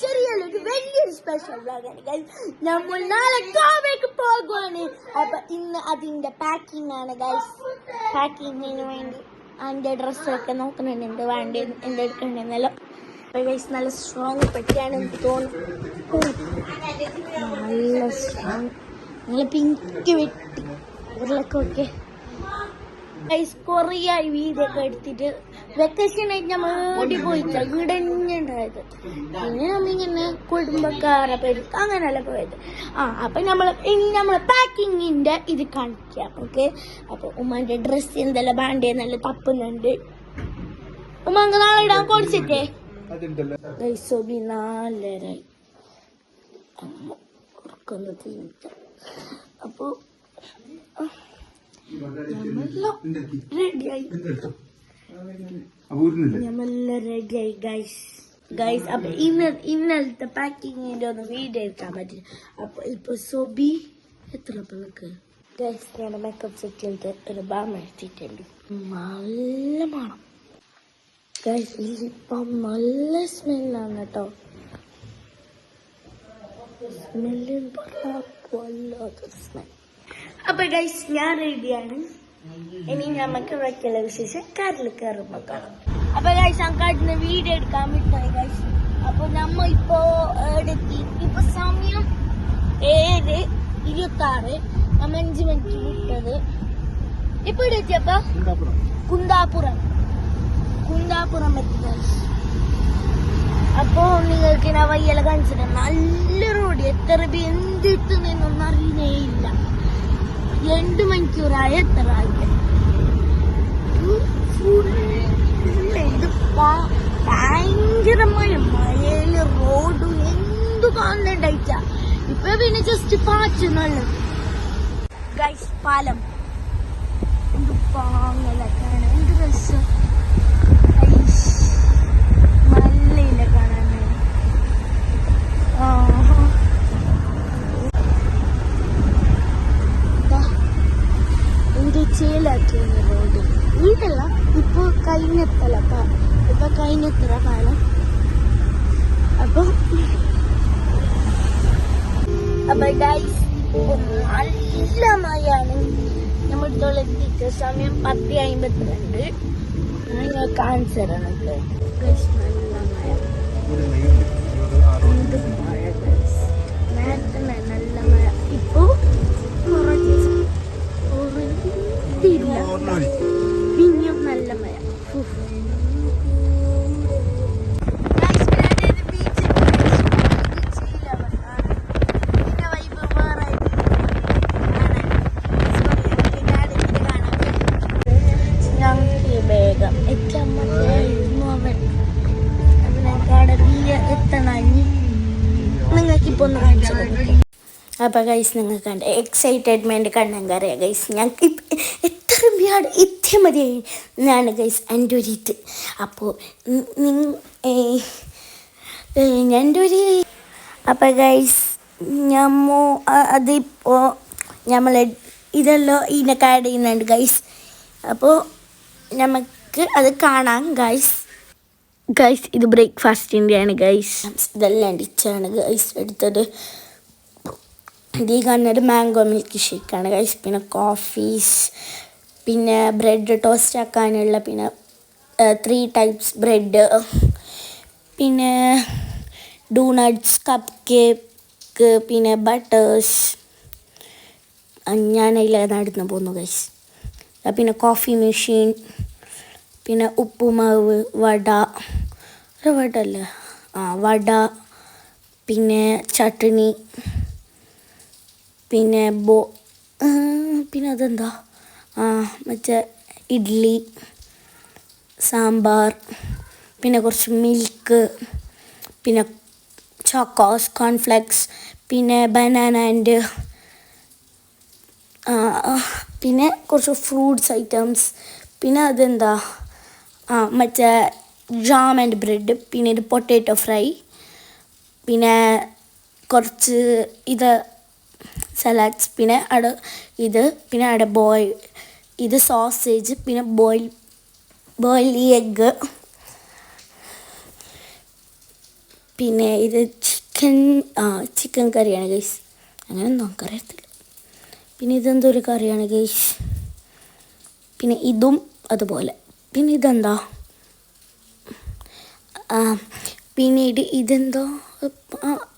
ചെറിയൊരു വലിയൊരു സ്പെഷ്യൽ വ്ളോഗാണ് നമ്മൾ നാളെ ഗോവയ്ക്ക് പോകുവാണ്. അപ്പൊ ഇന്ന് അതിന്റെ പാക്കിംഗ് ആണ് ഗൈസ് പാക്കിങ്ങിന് വേണ്ടി അതിന്റെ ഡ്രസ്സൊക്കെ നോക്കുന്നുണ്ട്. എന്ത് വേണ്ട എന്ത് എടുക്കണ്ടെന്നല്ലോ. അപ്പൊ ഗൈസ് നല്ല സ്ട്രോങ് പെട്ടിയാണ് എനിക്ക് തോന്നുന്നു നല്ല സ്ട്രോങ് നല്ല പിങ്ക് വെട്ടി ഉരുളൊക്കെ ഓക്കെ ഗൈസ് കുറേയായി വീഡിയോ ഒക്കെ എടുത്തിട്ട് വെക്കേഷൻ ആയിട്ട് നമ്മൾ പോയി പോയിച്ച പിന്നെ പിന്നെ നമ്മിങ്ങനെ കുടുംബക്കാരെ പേര് അങ്ങനെയല്ല പോയത്. ആ അപ്പൊ നമ്മൾ ഇനി നമ്മൾ പാക്കിങ്ങിന്റെ ഇത് കാണിക്കാം. ഓക്കെ? അപ്പൊ ഉമ്മാന്റെ ഡ്രസ്സ് എന്തെല്ലാം നല്ല തപ്പുന്നുണ്ട്. ഉമ്മ നാളെ ഇടാൻ കൊടുത്തിട്ടേ ഗൈസ് ഒബി നാലരായി അമ്മ ഉറക്കൊന്ന് തീർത്ത അപ്പൊ ഗൈസ് ഇന്നലത്തെ പാക്കിങ്ങിന്റെ ഒന്ന് വീഡിയോ എടുക്കാൻ പറ്റില്ല. അപ്പൊ ഇപ്പൊ സോബി എത്ര പിള്ളക്ക് ഗൈസ് ഞാൻ മേക്കപ്പ് സെറ്റിലത്തെ ഒരു ബാം എടുത്തിട്ടുണ്ട്. നല്ല മണം. ഗൈസ് ഇതിപ്പം നല്ല സ്മെല്ലാണ് കേട്ടോ സ്മെല്ല് വല്ലാത്ത സ്മെൽ അപ്പൊ ഗൈസ് ഞാൻ റെഡിയാണ് ഇനി നമുക്ക് വെക്കല വിശേഷം കാറിൽ കയറുമ്പോ കാണാം. അപ്പൊ ഗൈസ് അങ്ങാട്ടിന് വീഡിയോ എടുക്കാൻ വിട്ടായി ഗൈസ് അപ്പൊ നമ്മ ഇപ്പോ എടുത്തി ഇപ്പൊ സമയം ഏഴ് ഇരുപത്തി ആറ് നമ്മ അഞ്ചു മണിക്ക് വിട്ടത് ഇപ്പൊ എടുത്തിയപ്പ കുന്താപുരം. കുന്താപുരം. എത്തി ഗൈസ് അപ്പോ നിങ്ങൾക്ക് ഞാൻ വയ്യല കാണിച്ചിട്ടുണ്ട് നല്ല റോഡ് എത്ര പേര് എന്തിട്ട് നിന്നൊന്നും അറിയുന്നേ ഇല്ല. രണ്ട് മണിക്കൂറായ എത്ര ആയിട്ട്? ഭയങ്കരമായ മഴയിൽ റോഡും എന്തു കാണുന്നുണ്ടായിട്ട ഇപ്പൊ പിന്നെ ജസ്റ്റ് പാച്ച് നല്ലത് ഗൈസ് പാലം. എന്ത് പാങ്ങലൊക്കെയാണ്. എന്ത് രസം ഐഷ്. നല്ലില്ല കാണാൻ ആഹാ. ദാ, എന്ത് ചേലാക്കി റോഡ് വീടല്ല ഇപ്പൊ കഴിഞ്ഞത്തല ഇപ്പൊ കഴിഞ്ഞത്തല കാലം അപ്പൊ അപ്പൊ ഗൈസ് നല്ല മഴയാണ്. നമ്മൾ ഇതോളം എത്തിച്ച സമയം പത്ത് അമ്പത്തിരണ്ട് ഞാൻ കാണിച്ചു തരാം ഗൈസ് നല്ല മഴ. എന്ത് മഴ ഗൈസ് നേരത്തെ നല്ല മഴ. ഇപ്പൊ കുറച്ച് അപ്പൊ ഗൈസ് നിങ്ങൾക്ക് കണ്ട എക്സൈറ്റഡ്മെന്റ് കണ്ണം കറിയാം ഗൈസ് ഞാൻ എത്ര രൂപയാണ് എത്തിയ മതിയായി എന്നാണ് ഗൈസ് എന്റെ ഒരു ഇത്. അപ്പോൾ എന്റെ ഒരു അപ്പോൾ ഗൈസ് ഞമ്മോ അതിപ്പോൾ നമ്മൾ ഇതെല്ലാം ഇതിനൊക്കെ ആഡ് ചെയ്യുന്നുണ്ട് ഗൈസ് അപ്പോൾ നമുക്ക് അത് കാണാം ഗൈസ് ഗൈസ് ഇത് ബ്രേക്ക്ഫാസ്റ്റിന്റെയാണ് ഗൈസ് ഇതെല്ലാം ഡിച്ചാണ് ഗൈസ് എടുത്തത്. ഇത് ഈ കാണുന്നത് മാംഗോ മിൽക്ക് ഷേക്കാണ് ഗൈസ് പിന്നെ കോഫീസ് പിന്നെ ബ്രെഡ് ടോസ്റ്റ് ആക്കാനുള്ള പിന്നെ ത്രീ ടൈപ്സ് ബ്രെഡ് പിന്നെ ഡൂണട്ട്സ് കപ്പ് കേക്ക് പിന്നെ ബട്ടേഴ്സ് ഞാൻ അതിൽ നടന്നു പോന്നു ഗൈസ് പിന്നെ കോഫി മെഷീൻ പിന്നെ ഉപ്പുമാവ് വട. ഒരു വട അല്ലേ? ആ വട പിന്നെ ചട്നി. പിന്നെ ബോ പിന്നെ അതെന്താ? ആ മറ്റേ ഇഡ്ഡലി സാമ്പാർ പിന്നെ കുറച്ച് മിൽക്ക് പിന്നെ ചോക്കോസ് കോൺഫ്ലെക്സ് പിന്നെ ബനാന ആൻഡ് പിന്നെ കുറച്ച് ഫ്രൂട്ട്സ് ഐറ്റംസ്. പിന്നെ അതെന്താ? ആ മറ്റേ ജാം ആൻഡ് ബ്രെഡ് പിന്നെ ഇത് പൊട്ടേറ്റോ ഫ്രൈ പിന്നെ കുറച്ച് ഇത് സലാഡ്സ് പിന്നെ അവിടെ ഇത് പിന്നെ അവിടെ ബോയിൽ ഇത് സോസേജ് പിന്നെ ബോയിൽ ബോയിൽ എഗ്ഗ് പിന്നെ ഇത് ചിക്കൻ ആ ചിക്കൻ കറിയാണ് ഗൈസ് അങ്ങനെ നോക്കറിയത്തില്ല പിന്നെ ഇതെന്തോ ഒരു കറിയാണ് ഗൈസ് പിന്നെ ഇതും അതുപോലെ. പിന്നെ ഇതെന്താ? പിന്നീട് ഇതെന്തോ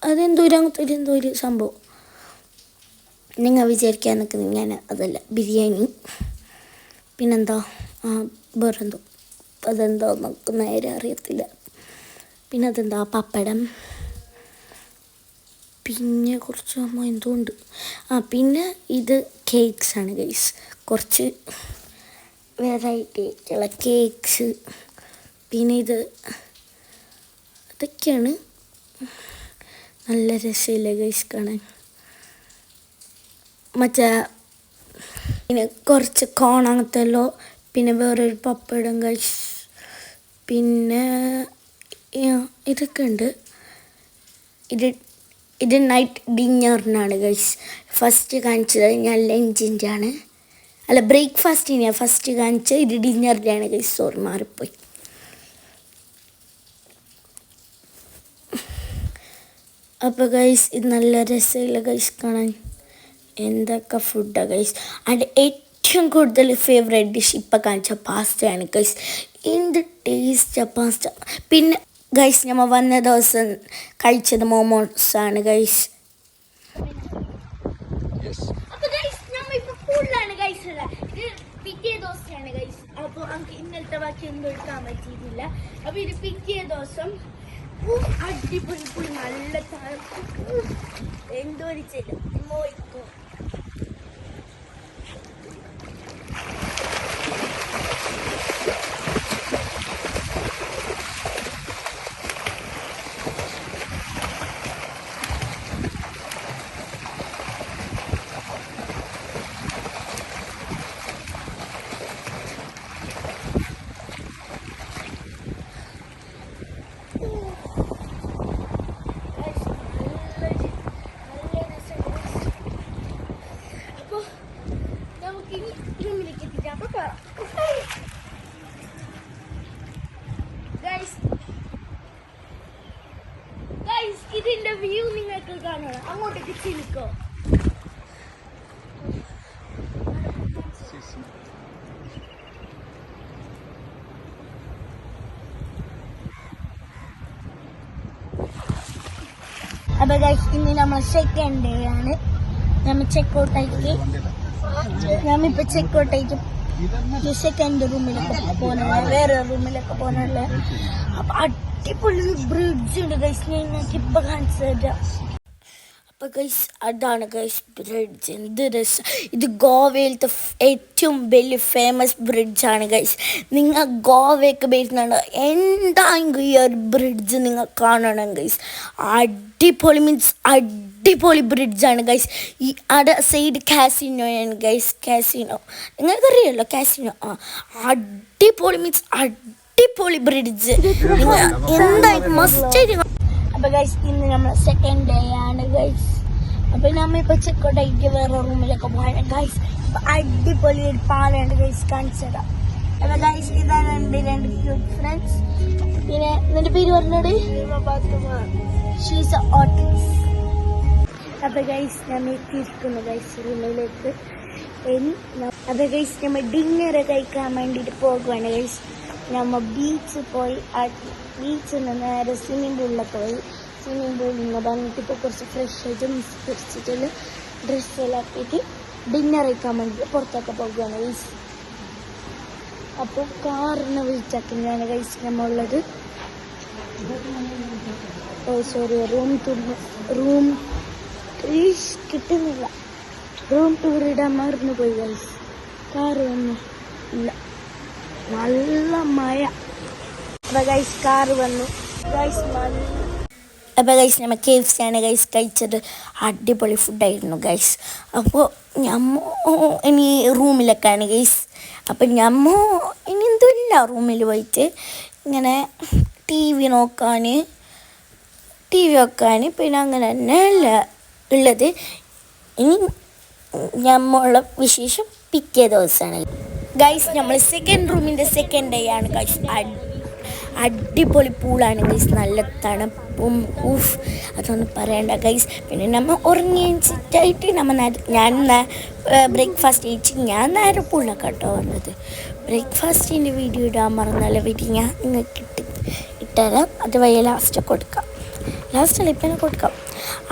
അതെന്തോ ഒരു അങ്ങനത്തെ ഒരു എന്തോ ഒരു സംഭവം. നിങ്ങൾ വിചാരിക്കാൻ നിൽക്കുന്നത് ഞാൻ അതല്ല. ബിരിയാണി. പിന്നെന്താ? വേറെന്തോ? അതെന്തോ നമുക്ക് നേരെ അറിയത്തില്ല. പിന്നെ അതെന്താ പപ്പടം. പിന്നെ കുറച്ച് അമ്മ എന്തോ ഉണ്ട്. ആ പിന്നെ ഇത് കേക്ക്സ് ആണ് ഗൈസ് കുറച്ച് വെറൈറ്റി ആയിട്ടുള്ള കേക്ക്സ് പിന്നെ ഇത് അതൊക്കെയാണ് നല്ല രസമില്ല ഗൈസ് കാണാൻ? മറ്റേ പിന്നെ കുറച്ച് കോണാങ്ങത്തെല്ലോ പിന്നെ വേറൊരു പപ്പടം കഴിച്ച് പിന്നെ ഇതൊക്കെ ഉണ്ട് ഇത് ഇത് നൈറ്റ് ഡിന്നറിനാണ് ഗൈസ് ഫസ്റ്റ് കാണിച്ചത് ഞാൻ ലഞ്ചിന്റെ ആണ് അല്ല ബ്രേക്ക്ഫാസ്റ്റിനെയാണ് ഫസ്റ്റ് കാണിച്ചത്. ഇത് ഡിന്നറിന്റെ ആണ് ഗൈസ് സോറി മാറിപ്പോയി. അപ്പോൾ ഗൈസ് ഇത് നല്ല രസമില്ല ഗൈസ് കാണാൻ എന്തൊക്കെ ഫുഡാണ് ഗൈസ് ആൻഡ് ഏറ്റവും കൂടുതൽ ഫേവറേറ്റ് ഡിഷ് ഇപ്പം കാണിച്ച പാസ്റ്റയാണ് ഗൈസ് എന്ത് ടേസ്റ്റ് പാസ്റ്റ പിന്നെ ഗൈസ് നമ്മൾ വന്ന ദിവസം കഴിച്ചത് മോമോസ് ആണ് ഗൈസ് അപ്പോൾ പിറ്റേ ദിവസമാണ് ഗൈസ് നമുക്ക് ഇന്നലത്തെ ബാക്കി ഒന്നും എടുക്കാൻ പറ്റിയിട്ടില്ല. അപ്പോൾ ഇത് പിറ്റേ ദിവസം അടിപൊളി പൊളി നല്ല എന്തോ ഒരു ചെല്ലും മോയിക്കോ Guys, നല്ലൊരു നല്ല രസമുണ്ട് അപ്പോൾ നമുക്കിനി റൂമിലേക്ക് എത്തിക്കാം അപ്പോൾ ഗൈസ് ഗൈസ് ഇതിന്റെ വ്യൂ നിങ്ങൾക്ക് കാണണം അങ്ങോട്ടേക്ക് ചിലിക്കോ അപ്പൊ ഗൈസ് ഇന്ന് നമ്മൾ സെക്കൻഡ് ഡേ ആണ്. നമ്മൾ ചെക്ക് ഔട്ട് ആയിട്ട് നമ്മിപ്പോ ചെക്ക് ഔട്ട് ആയിട്ട് സെക്കൻഡ് റൂമിലൊക്കെ പോകുന്നുള്ള വേറെ റൂമിലൊക്കെ പോകുന്നുള്ള അപ്പൊ അടിപൊളി ബ്രിഡ്ജ് ഉണ്ട് ഗൈസ് ഞാൻ ഇപ്പൊ കാണിച്ചു തരാം. അപ്പൊ ഗൈസ് അതാണ് ഗൈസ് ബ്രിഡ്ജ് എന്ത് രസം ഇത് ഗോവയിലത്തെ ഏറ്റവും വലിയ ഫേമസ് ബ്രിഡ്ജാണ് ഗൈസ് നിങ്ങൾ ഗോവയൊക്കെ വരുന്നുണ്ട് എന്താണെങ്കിൽ ഈ ഒരു ബ്രിഡ്ജ് നിങ്ങൾ കാണണം ഗൈസ് അടിപൊളി മീൻസ് അടിപൊളി ബ്രിഡ്ജാണ് ഗൈസ് ഈ അട സൈഡ് കാസിനോയാണ് ഗൈസ് കാസിനോ നിങ്ങൾക്കറിയാലോ കാസിനോ ആ അടിപൊളി മീൻസ് അടിപൊളി ബ്രിഡ്ജ് നിങ്ങൾ എന്തായാലും മസ്റ്റ് അപ്പൊ ഗൈസ് ഇന്ന് നമ്മൾ സെക്കൻഡ് ഡേ ആണ് ഗൈസ് അപ്പൊ നമ്മ ഇപ്പൊ ചെക്കൗട്ട് ആയിട്ട് വേറെ റൂമിലൊക്കെ പോകാൻ ഗൈസ് അപ്പൊ അടിപൊളി ഒരു പാലയുണ്ട് ഗൈസ് കാണിച്ചതാ അപ്പൊ ഗൈസ് ഇതാണ് എന്റെ രണ്ട് ക്യൂട്ട് ഫ്രണ്ട്സ് പിന്നെ നിന്റെ പേര് പറഞ്ഞോട്? അപ്പൊ ഗൈസ് നമ്മൾ എത്തിയിരിക്കുന്നു ഗൈസ് റൂമിലേക്ക് അപ്പൊ ഗൈസ് നമ്മൾ ഡിന്നർ കഴിക്കാൻ വേണ്ടിട്ട് പോകുവാണ് ഗൈസ് നമ്മ ബീച്ച് പോയി ബീച്ചിൽ നിന്ന് നേരെ സ്വിമ്മിംഗ് പൂളിലൊക്കെ പോയി. സ്വിമ്മിംഗ് പൂളിൽ നിന്ന് വന്നിട്ട് ഇപ്പോൾ കുറച്ച് ഫ്രഷ് ആയിട്ട് ഡ്രസ്സ് ഡ്രസ്സെല്ലാം ആക്കിയിട്ട് ഡിന്നർ കഴിക്കാൻ വേണ്ടിയിട്ട് പുറത്തൊക്കെ പോകുകയാണ് ഗൈസ് അപ്പോൾ കാറിനെ വിളിച്ചാക്കുന്നതാണ് ഗൈസ് നമ്മളുള്ളത് oh sorry room tour room കിട്ടുന്നില്ല. റൂം ടൂർ ഇടാൻ മറന്നു പോയി ഗൈസ് കാറ് വന്നു ഇല്ല. നല്ല മഴ. അപ്പൊ ഗൈസ് കാറ് വന്നു. ഗൈസ് അപ്പോൾ ഗൈസ് നമ്മൾ കെ എഫ് സി ആണ് ഗൈസ് കഴിച്ചത്. അടിപൊളി ഫുഡായിരുന്നു ഗൈസ് അപ്പോൾ ഞമ്മ ഇനി റൂമിലൊക്കെയാണ് ഗൈസ് അപ്പം ഞമ്മ ഇനി എന്തുമില്ല റൂമിൽ പോയിട്ട്. ഇങ്ങനെ ടി വി നോക്കാൻ ടി വി വെക്കാൻ പിന്നെ അങ്ങനെ തന്നെ അല്ല ഉള്ളത്. ഇനി ഞമ്മുള്ള വിശേഷം പിറ്റേ ദിവസമാണ് ഗൈസ് നമ്മൾ സെക്കൻഡ് റൂമിന്റെ സെക്കൻഡ് ഡേ ആണ് ഗൈസ് അടിപൊളി പൂളാണ് ഗൈസ് നല്ല തണുപ്പും ഊഫ് അതൊന്നും പറയണ്ട ഗൈസ് പിന്നെ നമ്മൾ ഉറങ്ങിയിട്ടായിട്ട് നമ്മൾ ഞാൻ ബ്രേക്ക്ഫാസ്റ്റ് കഴിച്ച് ഞാൻ നേരെ പൂളിലാണ് കേട്ടോ വന്നത്. ബ്രേക്ക്ഫാസ്റ്റിന്റെ വീഡിയോ ഇടാൻ മറന്നാലും വീട്ടിൽ ഞാൻ നിങ്ങൾക്ക് ഇട്ട് ഇട്ടുതരാം അത് വഴി ലാസ്റ്റ് കൊടുക്കാം. ലാസ്റ്റ് ഇപ്പം കൊടുക്കാം.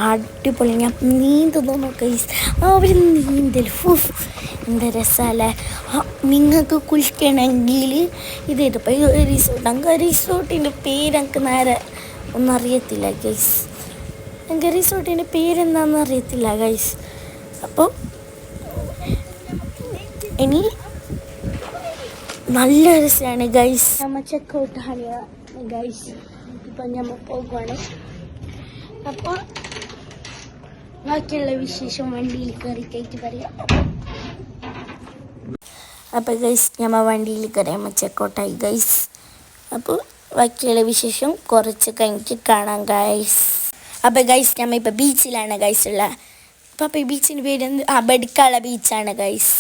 അടിപൊളി. ഞാൻ നീന്തുന്നു ഗൈസ് അവർ നീന്തൽ. ഫുഫ് എന്താ രസമല്ലേ ആ നിങ്ങൾക്ക് കുളിക്കണമെങ്കിൽ ഇത് ഇതിപ്പോൾ റിസോർട്ട് അങ്ങ് റിസോർട്ടിന്റെ പേര് എനിക്ക് നേരെ ഒന്നും അറിയത്തില്ല ഗൈസ് എനിക്ക് റിസോർട്ടിന്റെ പേരെന്താണെന്ന് അറിയത്തില്ല ഗൈസ് അപ്പോൾ ഇനി നല്ല രസമാണ് ഗൈസ് നമ്മൾ ചെക്കൗട്ടാണ് ഗൈസ് ഇപ്പം നമ്മൾ പോകുവാണ് അപ്പോൾ ബാക്കിയുള്ള വിശേഷം വണ്ടിയിൽ കയറി കയറ്റി പറയാം. അപ്പോൾ ഗൈസ് ഞമ്മ വണ്ടിയിൽ കയറിയമ്മ ചെക്കോട്ടായി ഗൈസ് അപ്പോൾ ബാക്കിയുള്ള വിശേഷം കുറച്ച് കഴിഞ്ഞിട്ട് കാണാം ഗൈസ് അപ്പോൾ ഗൈസ് ഞമ്മ ഇപ്പോൾ ബീച്ചിലാണ് ഗൈസ് ഉള്ള. അപ്പോൾ അപ്പോൾ ബീച്ചിന്റെ പേര് എന്ത്? ആ ബെഡിക്കാള ബീച്ചാണ് ഗൈസ്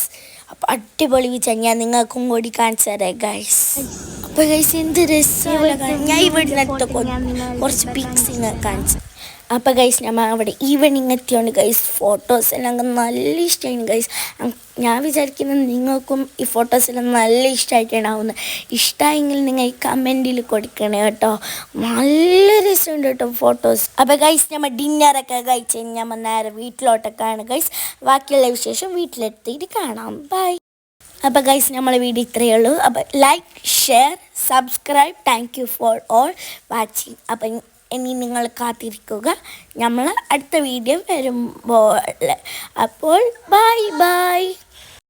അപ്പോൾ അടിപൊളി ബീച്ചാണ് ഞാൻ നിങ്ങൾക്കും കൂടി കാണിച്ചു തരാം ഗൈസ് അപ്പോൾ ഗൈസ് എന്ത് രസമാണ് ഞാൻ ഇവിടെ കുറച്ച് പിക്സ് കാണിച്ചു അപ്പോൾ ഗൈസ് ഞാൻ അവിടെ ഈവനിങ് എത്തിയോണ്ട് ഗൈസ് ഫോട്ടോസ് എല്ലാം നല്ല ഇഷ്ടമാണ് ഗൈസ് ഞാൻ വിചാരിക്കുന്നത് നിങ്ങൾക്കും ഈ ഫോട്ടോസ് എല്ലാം നല്ല ഇഷ്ടമായിട്ടുണ്ടാവുന്നത് ഇഷ്ടമായെങ്കിൽ നിങ്ങൾ ഈ കമന്റിൽ കൊടുക്കണേ കേട്ടോ. നല്ല രസമുണ്ട് കേട്ടോ ഫോട്ടോസ് അപ്പോൾ ഗൈസ് നമ്മൾ ഡിന്നറൊക്കെ കഴിച്ച് നമ്മൾ നേരെ വീട്ടിലോട്ടൊക്കെയാണ് ഗൈസ് ബാക്കിയുള്ള വിശേഷം വീട്ടിലെത്തിയിട്ട് കാണാം. ബൈ അപ്പോൾ ഗൈസ് നമ്മളെ വീഡിയോ ഇത്രയേ ഉള്ളൂ. അപ്പോൾ like share subscribe thank you for all watching അപ്പം ഇനി നിങ്ങൾ കാത്തിരിക്കുക. നമ്മൾ അടുത്ത വീഡിയോ വരുമ്പോൾ. അപ്പോൾ ബൈ ബൈ